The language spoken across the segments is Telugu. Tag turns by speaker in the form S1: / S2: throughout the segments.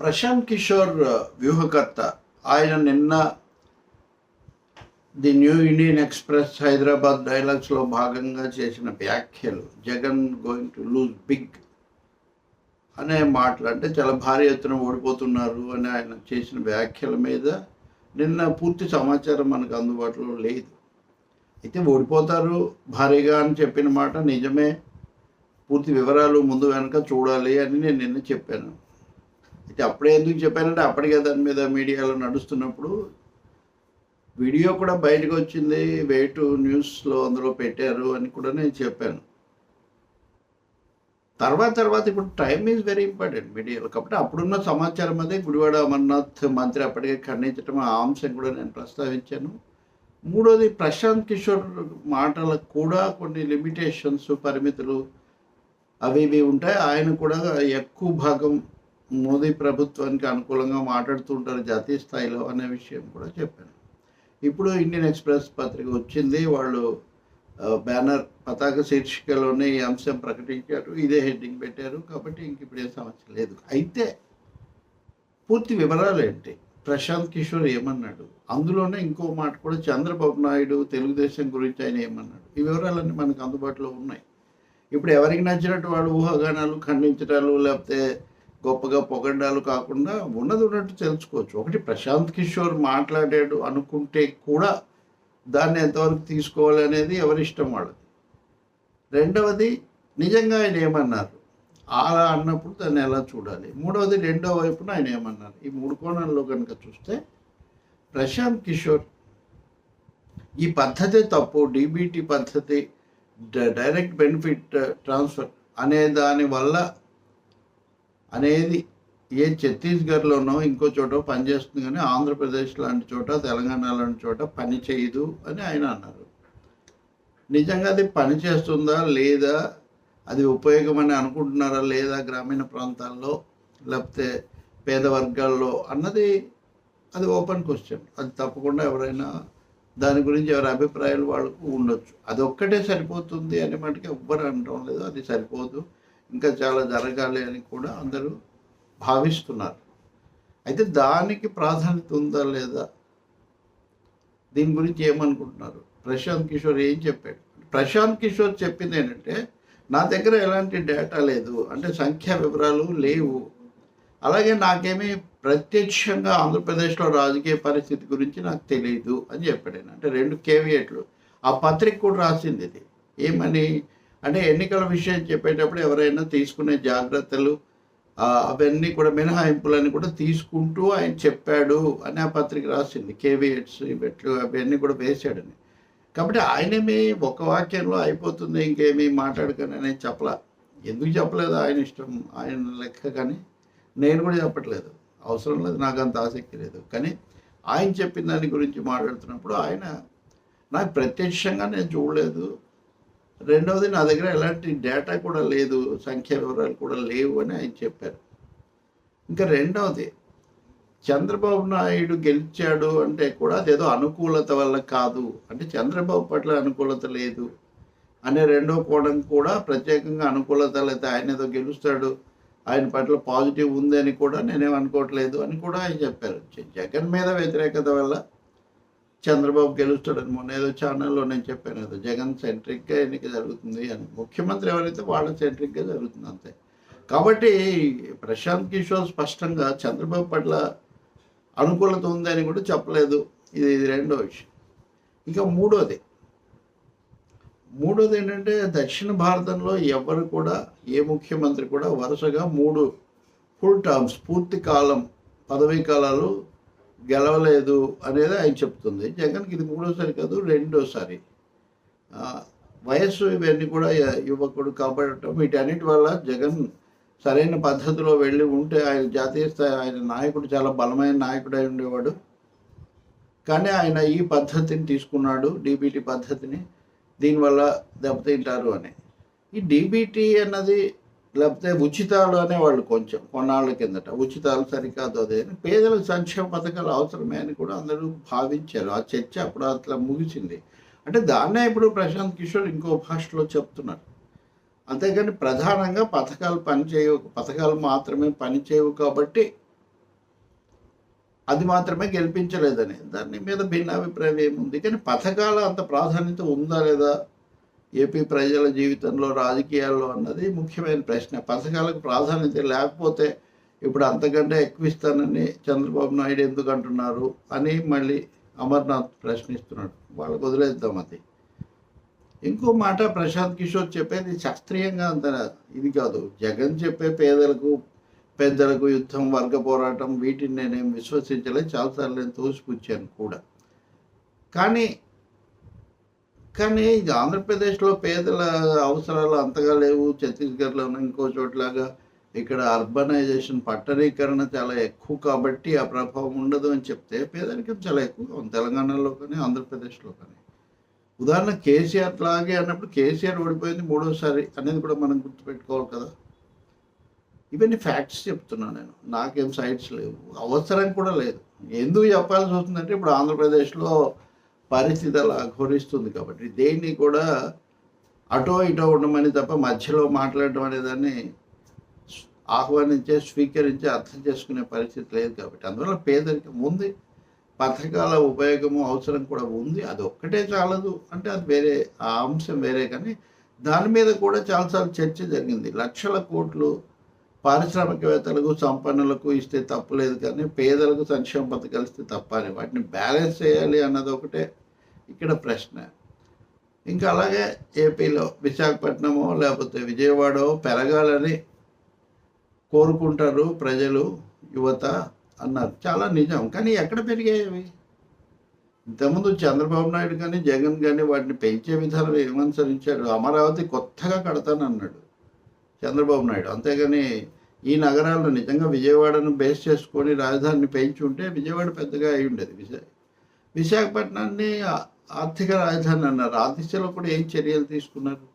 S1: ప్రశాంత్ కిషోర్ వ్యూహకర్త. ఆయన నిన్న the new Indian express Hyderabad డైలాగ్స్లో భాగంగా చేసిన వ్యాఖ్యలు Jagan going to lose big అనే మాటలు అంటే చాలా భారీ ఎత్తున ఓడిపోతున్నారు అని ఆయన చేసిన వ్యాఖ్యల మీద నిన్న పూర్తి సమాచారం మనకు అందుబాటులో లేదు. అయితే ఓడిపోతారు భారీగా అని చెప్పిన మాట నిజమే. పూర్తి వివరాలు ముందు వెనక చూడాలి అని నేను నిన్న చెప్పాను. అయితే అప్పుడే ఎందుకు చెప్పానంటే అప్పటికే దాని మీద మీడియాలో నడుస్తున్నప్పుడు వీడియో కూడా బయటకు వచ్చింది వెయిట్ న్యూస్లో అందులో పెట్టారు అని కూడా నేను చెప్పాను. తర్వాత తర్వాత ఇప్పుడు టైం ఈజ్ వెరీ ఇంపార్టెంట్ మీడియాలో. కాబట్టి అప్పుడున్న సమాచారం అదే. గుడివాడ అమర్నాథ్ మంత్రి అప్పటికే ఖండించడం ఆ అంశం కూడా నేను ప్రస్తావించాను. మూడోది ప్రశాంత్ కిషోర్ మాటలకు కూడా కొన్ని లిమిటేషన్స్ పరిమితులు అవి ఇవి ఉంటాయి. ఆయన కూడా ఎక్కువ భాగం మోదీ ప్రభుత్వానికి అనుకూలంగా మాట్లాడుతుంటారు జాతీయ స్థాయిలో అనే విషయం కూడా చెప్పాను ఇప్పుడు ఇండియన్ ఎక్స్ప్రెస్ పత్రిక వచ్చింది వాళ్ళు బ్యానర్ పతాక శీర్షికలోనే ఈ అంశం ప్రకటించారు ఇదే హెడ్డింగ్ పెట్టారు కాబట్టి ఇంక ఇప్పుడు ఏ సమస్య లేదు. అయితే పూర్తి వివరాలు ఏంటి? ప్రశాంత్ కిషోర్ ఏమన్నాడు? అందులోనే ఇంకో మాట కూడా చంద్రబాబు నాయుడు తెలుగుదేశం గురించి ఆయన ఏమన్నాడు? ఈ వివరాలన్నీ మనకు అందుబాటులో ఉన్నాయి. ఇప్పుడు ఎవరికి నచ్చినట్టు వాళ్ళు ఊహాగానాలు ఖండించడాలు లేకపోతే గొప్పగా పొగండాలు కాకుండా ఉన్నది ఉన్నట్టు తెలుసుకోవచ్చు. ఒకటి ప్రశాంత్ కిషోర్ మాట్లాడాడు అనుకుంటే కూడా దాన్ని ఎంతవరకు తీసుకోవాలి అనేది ఎవరిష్టం వాళ్ళది. రెండవది నిజంగా ఆయన ఏమన్నారు? అలా అన్నప్పుడు దాన్ని ఎలా చూడాలి? మూడవది రెండో వైపున ఆయన ఏమన్నారు? ఈ మూడు కోణాల్లో కనుక చూస్తే ప్రశాంత్ కిషోర్ ఈ పద్ధతి తప్పు డీబీటీ పద్ధతి డైరెక్ట్ బెనిఫిట్ ట్రాన్స్ఫర్ అనే దాని వల్ల అనేది ఏ ఛత్తీస్గఢ్లోనో ఇంకో చోట పనిచేస్తుంది కానీ ఆంధ్రప్రదేశ్ లాంటి చోట తెలంగాణ లాంటి చోట పని చేయదు అని ఆయన అన్నారు. నిజంగా అది పని చేస్తుందా లేదా అది ఉపయోగమని అనుకుంటున్నారా లేదా గ్రామీణ ప్రాంతాల్లో లేకపోతే పేద వర్గాల్లో అన్నది అది ఓపెన్ క్వశ్చన్. అది తప్పకుండా ఎవరైనా దాని గురించి ఎవరి అభిప్రాయాలు వాళ్ళకు ఉండొచ్చు. అది ఒక్కటే సరిపోతుంది అనే మటుకు ఎవ్వరు అనడం లేదు అది సరిపోదు. ఇంకా చాలా జరగాలి అని కూడా అందరూ భావిస్తున్నారు. అయితే దానికి ప్రాధాన్యత ఉందా లేదా? దీని గురించి ఏమనుకుంటున్నారు? ప్రశాంత్ కిషోర్ ఏం చెప్పాడు? ప్రశాంత్ కిషోర్ చెప్పింది ఏంటంటే నా దగ్గర ఎలాంటి డేటా లేదు అంటే సంఖ్యా వివరాలు లేవు. అలాగే నాకేమీ ప్రత్యక్షంగా ఆంధ్రప్రదేశ్లో రాజకీయ పరిస్థితి గురించి నాకు తెలియదు అని చెప్పాడు అంటే రెండు కేవియట్లు. ఆ పత్రిక కూడా రాసింది ఇది. ఏమని? అంటే ఎన్నికల విషయం చెప్పేటప్పుడు ఎవరైనా తీసుకునే జాగ్రత్తలు అవన్నీ కూడా మినహాయింపులన్నీ కూడా తీసుకుంటూ ఆయన చెప్పాడు అని ఆ పత్రిక రాసింది. కేవీఎట్స్ ఇవెట్లు అవన్నీ కూడా వేశాడని. కాబట్టి ఆయనేమి ఒక వాక్యంలో అయిపోతుంది ఇంకేమీ మాట్లాడకని అనేది చెప్పలా. ఎందుకు చెప్పలేదు ఆయన ఇష్టం? ఆయన లెక్క కానీ నేను కూడా చెప్పట్లేదు. అవసరం లేదు నాకు అంత ఆసక్తి లేదు. కానీ ఆయన చెప్పిన దాని గురించి మాట్లాడుతున్నప్పుడు ఆయన నాకు ప్రత్యక్షంగా నేను చూడలేదు. రెండవది నా దగ్గర ఎలాంటి డేటా కూడా లేదు సంఖ్యా వివరాలు కూడా లేవు అని ఆయన చెప్పారు. ఇంకా రెండవది చంద్రబాబు నాయుడు గెలిచాడు అంటే కూడా అదేదో అనుకూలత వల్ల కాదు. అంటే చంద్రబాబు పట్ల అనుకూలత లేదు అనే రెండో కోణం కూడా ప్రత్యేకంగా అనుకూలత లేకపోతే ఆయన ఏదో గెలుస్తాడు ఆయన పట్ల పాజిటివ్ ఉంది అని కూడా నేనేం అనుకోవట్లేదు అని కూడా ఆయన చెప్పారు. జగన్ మీద వ్యతిరేకత వల్ల చంద్రబాబు గెలుస్తాడని మొన్న ఏదో ఛానల్లో నేను చెప్పాను కదా జగన్ సెంట్రిక్గా ఎన్నిక జరుగుతుంది అని. ముఖ్యమంత్రి ఎవరైతే వాళ్ళ సెంట్రిక్గా జరుగుతుంది అంతే. కాబట్టి ప్రశాంత్ కిషోర్ స్పష్టంగా చంద్రబాబు పట్ల అనుకూలత ఉందని కూడా చెప్పలేదు. ఇది ఇది రెండో విషయం. ఇంకా మూడోది మూడోది ఏంటంటే దక్షిణ భారతంలో ఎవరు కూడా ఏ ముఖ్యమంత్రి కూడా వరుసగా మూడు ఫుల్ టర్మ్స్ పూర్తి కాలం పదవీ కాలాలు గెలవలేదు అనేది ఆయన చెప్తుంది. జగన్కి ఇది మూడోసారి కాదు రెండోసారి. వయస్సు ఇవన్నీ కూడా యువకుడు కాబట్టడం వీటన్నిటి వల్ల జగన్ సరైన పద్ధతిలో వెళ్ళి ఉంటే ఆయన జాతీయ స్థాయి ఆయన నాయకుడు చాలా బలమైన నాయకుడు అయి ఉండేవాడు. కానీ ఆయన ఈ పద్ధతిని తీసుకున్నాడు డీబీటీ పద్ధతిని. దీనివల్ల దెబ్బతింటారు అని. ఈ డీబీటీ అన్నది లేకపోతే ఉచితాలు అనేవాళ్ళు కొంచెం కొన్నాళ్ళ కిందట. ఉచితాలు సరికాదు అదే అని పేదల సంక్షేమ పథకాలు అవసరమే అని కూడా అందరూ భావించారు. ఆ చర్చ అప్పుడు అట్లా ముగిసింది. అంటే దాన్నే ఇప్పుడు ప్రశాంత్ కిషోర్ ఇంకో భాషలో చెప్తున్నారు. అంతేకాని ప్రధానంగా పథకాలు పనిచేయవు పథకాలు మాత్రమే పనిచేయవు కాబట్టి అది మాత్రమే గెలిపించలేదని దాని మీద భిన్నాభిప్రాయం ఏముంది? కానీ పథకాల అంత ప్రాధాన్యత ఉందా లేదా? ఏపీ ప్రజల జీవితంలో రాజకీయాల్లో అన్నది ముఖ్యమైన ప్రశ్న. పథకాలకు ప్రాధాన్యత లేకపోతే ఇప్పుడు అంతకంటే ఎక్కువ ఇస్తానని చంద్రబాబు నాయుడు ఎందుకు అంటున్నారు అని మళ్ళీ అమర్నాథ్ ప్రశ్నిస్తున్నాడు. వాళ్ళకు వదిలేద్దాం అది. ఇంకో మాట ప్రశాంత్ కిషోర్ చెప్పేది శాస్త్రీయంగా అంత ఇది కాదు. జగన్ చెప్పే పేదలకు పెద్దలకు యుద్ధం వర్గ పోరాటం వీటిని నేనేం విశ్వసించలే చాలాసార్లు నేను తోసిపుచ్చాను కూడా. కానీ కానీ ఇది ఆంధ్రప్రదేశ్లో పేదల అవసరాలు అంతగా లేవు. ఛత్తీస్గఢ్లోనూ ఇంకో చోట్లాగా ఇక్కడ అర్బనైజేషన్ పట్టణీకరణ చాలా ఎక్కువ కాబట్టి ఆ ప్రభావం ఉండదు అని చెప్తే పేదరికం చాలా ఎక్కువ. ఉంది తెలంగాణలో కానీ ఆంధ్రప్రదేశ్లో కానీ. ఉదాహరణ కేసీఆర్ లాగే అన్నప్పుడు కేసీఆర్ ఓడిపోయింది మూడోసారి అనేది కూడా మనం గుర్తుపెట్టుకోవాలి కదా. ఇవన్నీ ఫ్యాక్ట్స్ చెప్తున్నాను నేను. నాకేం సైట్స్ లేవు. అవసరం కూడా లేదు. ఎందుకు చెప్పాల్సి వస్తుందంటే ఇప్పుడు ఆంధ్రప్రదేశ్లో పరిస్థితి అలా ఘోరిస్తుంది కాబట్టి దేన్ని కూడా అటో ఇటో ఉండమని తప్ప మధ్యలో మాట్లాడడం అనేదాన్ని ఆహ్వానించే స్వీకరించే అర్థం చేసుకునే పరిస్థితి లేదు కాబట్టి. అందువల్ల పేదరికం ఉంది పథకాల ఉపయోగము అవసరం కూడా ఉంది. అది ఒక్కటే చాలదు అంటే అది వేరే ఆ అంశం వేరే కానీ దాని మీద కూడా చాలాసార్లు చర్చ జరిగింది. లక్షల కోట్లు పారిశ్రామికవేత్తలకు సంపన్నులకు ఇస్తే తప్పు లేదు కానీ పేదలకు సంక్షేమ పథకాలు ఇస్తే తప్ప అని. వాటిని బ్యాలెన్స్ చేయాలి అన్నది ఒకటే ఇక్కడ ప్రశ్న. ఇంకా అలాగే ఏపీలో విశాఖపట్నమో లేకపోతే విజయవాడో పెరగాలని కోరుకుంటారు ప్రజలు యువత అన్నారు. చాలా నిజం. కానీ ఎక్కడ పెరిగాయి అవి ఇంతకుముందు చంద్రబాబు నాయుడు కానీ జగన్ కానీ వాటిని పెంచే విధానం ఏమనుసరించాడు అమరావతి కొత్తగా కడతానన్నాడు. చంద్రబాబు నాయుడు. అంతేగాని ఈ నగరాల్లో నిజంగా విజయవాడను బేస్ చేసుకొని రాజధానిని పెంచి ఉంటే విజయవాడ పెద్దగా అయి ఉండేది. విశా విశాఖపట్నాన్ని ఆర్థిక రాజధాని అన్నారు. ఆ దిశలో కూడా ఏం చర్యలు తీసుకున్నారు?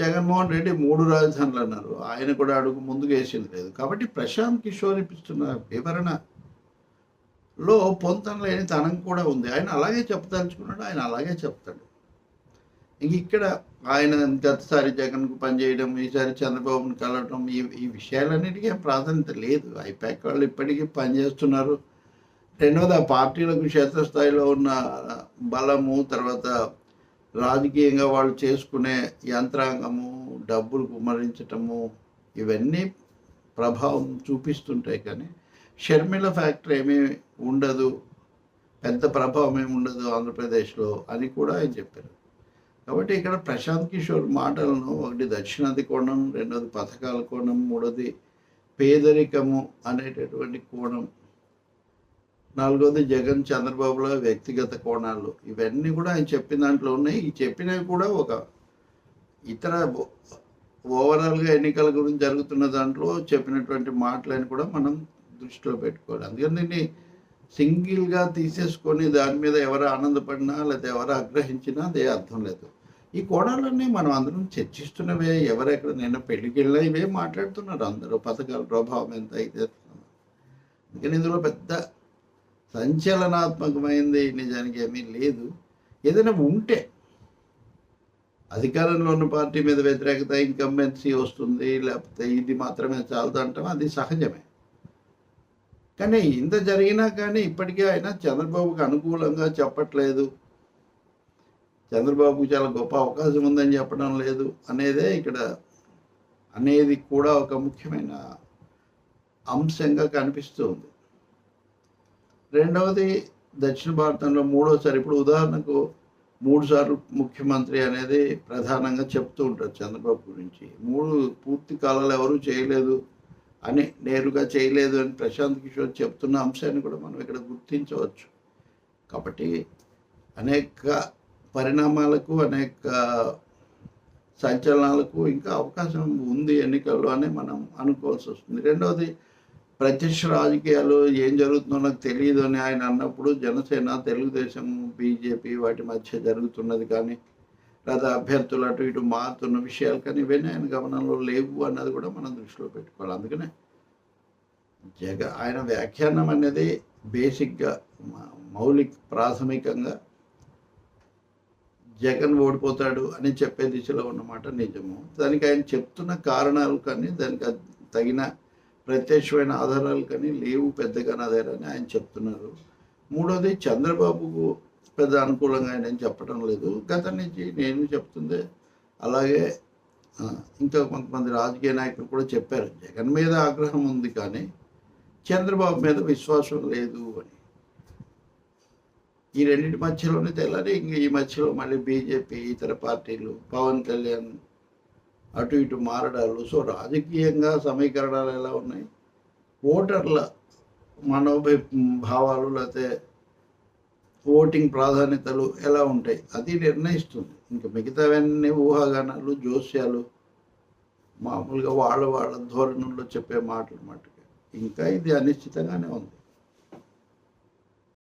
S1: జగన్మోహన్ రెడ్డి మూడు రాజధానులు అన్నారు. ఆయన కూడా అడుగు ముందుకు వేసింది లేదు. కాబట్టి ప్రశాంత్ కిషోర్ ఇప్పిస్తున్న వివరణలో పొంతం లేని తనం కూడా ఉంది. ఆయన అలాగే చెప్పదలుచుకున్నాడు. ఆయన అలాగే చెప్తాడు. ఇంక ఇక్కడ ఆయన గతసారి జగన్కు పనిచేయడం ఈసారి చంద్రబాబును కలవడం ఈ ఈ విషయాలన్నిటికీ ప్రాధాన్యత లేదు. ఐపాక్ వాళ్ళు ఇప్పటికీ పనిచేస్తున్నారు రెండవది ఆ పార్టీలకు క్షేత్రస్థాయిలో ఉన్న బలము తర్వాత రాజకీయంగా వాళ్ళు చేసుకునే యంత్రాంగము డబ్బులు కుమ్మరించటము ఇవన్నీ ప్రభావం చూపిస్తుంటాయి కానీ షర్మిల ఫ్యాక్టరీ ఏమీ ఉండదు పెద్ద ప్రభావం ఏమి ఉండదు ఆంధ్రప్రదేశ్లో అని కూడా ఆయన చెప్పారు. కాబట్టి ఇక్కడ ప్రశాంత్ కిషోర్ మాటలను ఒకటి దక్షిణాది కోణం రెండోది పథకాల కోణం మూడోది పేదరికము అనేటటువంటి కోణం నాలుగోది జగన్ చంద్రబాబుల వ్యక్తిగత కోణాలు. ఇవన్నీ కూడా ఆయన చెప్పిన దాంట్లో ఉన్నాయి. ఈ చెప్పినవి కూడా ఒక ఇతర ఓవరాల్గా ఎన్నికల గురించి జరుగుతున్న దాంట్లో చెప్పినటువంటి మాటలను కూడా మనం దృష్టిలో పెట్టుకోవాలి. అందుకని దీన్ని సింగిల్గా తీసేసుకొని దాని మీద ఎవరు ఆనందపడినా లేదా ఎవరు ఆగ్రహించినా అదే అర్థం లేదు. ఈ కోణాలన్నీ మనం అందరం చర్చిస్తున్నవే ఎవరెక్కడ నిన్న పెళ్ళికి వెళ్ళినా ఇవే మాట్లాడుతున్నారు అందరూ. పథకాల ప్రభావం ఎంత అయితే అందుకని ఇందులో పెద్ద సంచలనాత్మకమైంది నిజానికి ఏమీ లేదు. ఏదైనా ఉంటే అధికారంలో ఉన్న పార్టీ మీద వ్యతిరేకత ఇన్కంబెన్సీ వస్తుంది లేకపోతే ఇది మాత్రమే చాలదు అంటాం అది సహజమే. కానీ ఇంత జరిగినా కానీ ఇప్పటికీ ఆయన చంద్రబాబుకి అనుకూలంగా చెప్పట్లేదు. చంద్రబాబుకు చాలా గొప్ప అవకాశం ఉందని చెప్పడం లేదు అనేదే ఇక్కడ అనేది కూడా ఒక ముఖ్యమైన అంశంగా కనిపిస్తుంది రెండవది దక్షిణ భారతంలో మూడోసారి ఇప్పుడు ఉదాహరణకు మూడుసార్లు ముఖ్యమంత్రి అనేది ప్రధానంగా చెప్తూ ఉంటారు చంద్రబాబు గురించి. మూడు పూర్తి కాలాలు ఎవరూ చేయలేదు. అని నేరుగా చేయలేదు అని ప్రశాంత్ కిషోర్ చెప్తున్న అంశాన్ని కూడా మనం ఇక్కడ గుర్తించవచ్చు. కాబట్టి అనేక పరిణామాలకు అనేక సంచలనాలకు ఇంకా అవకాశం ఉంది ఎన్నికల్లో అని మనం అనుకోవాల్సి వస్తుంది. రెండవది ప్రత్యక్ష రాజకీయాలు ఏం జరుగుతుందో నాకు తెలియదు అని ఆయన అన్నప్పుడు జనసేన తెలుగుదేశం బీజేపీ వాటి మధ్య జరుగుతున్నది కానీ లేదా అభ్యర్థులు అటు ఇటు మారుతున్న విషయాలు కానీ ఇవన్నీ ఆయన గమనంలో లేవు అన్నది కూడా మనం దృష్టిలో పెట్టుకోవాలి. అందుకనే జగ ఆయన వ్యాఖ్యానం అనేది బేసిక్గా మ- మౌలిక ప్రాథమికంగా జగన్ ఓడిపోతాడు అని చెప్పే దిశలో ఉన్నమాట నిజము. దానికి ఆయన చెప్తున్న కారణాలు కానీ దానికి తగిన ప్రత్యక్షమైన ఆధారాలు కానీ లేవు పెద్దగా నా దగ్గర అని ఆయన చెప్తున్నారు. మూడోది చంద్రబాబుకు పెద్ద అనుకూలంగా నేను చెప్పడం లేదు. గత నుంచి నేను చెప్తుంది అలాగే ఇంకా కొంతమంది రాజకీయ నాయకులు కూడా చెప్పారు. జగన్ మీద ఆగ్రహం ఉంది కానీ చంద్రబాబు మీద విశ్వాసం లేదు అని. ఈ రెండింటి మధ్యలోనే తెల్లారి ఇంక ఈ మధ్యలో మళ్ళీ బీజేపీ ఇతర పార్టీలు పవన్ కళ్యాణ్ అటు ఇటు మారడాలు. సో రాజకీయంగా సమీకరణాలు ఎలా ఉన్నాయి? ఓటర్ల మనోభి భావాలు లేకపోతే ఓటింగ్ ప్రాధాన్యతలు ఎలా ఉంటాయి? అది నిర్ణయిస్తుంది. ఇంకా మిగతావన్నీ ఊహాగానాలు జోస్యాలు మామూలుగా వాళ్ళ వాళ్ళ ధోరణుల్లో చెప్పే మాటలు మట్టుకు ఇంకా ఇది అనిశ్చితంగానే ఉంది.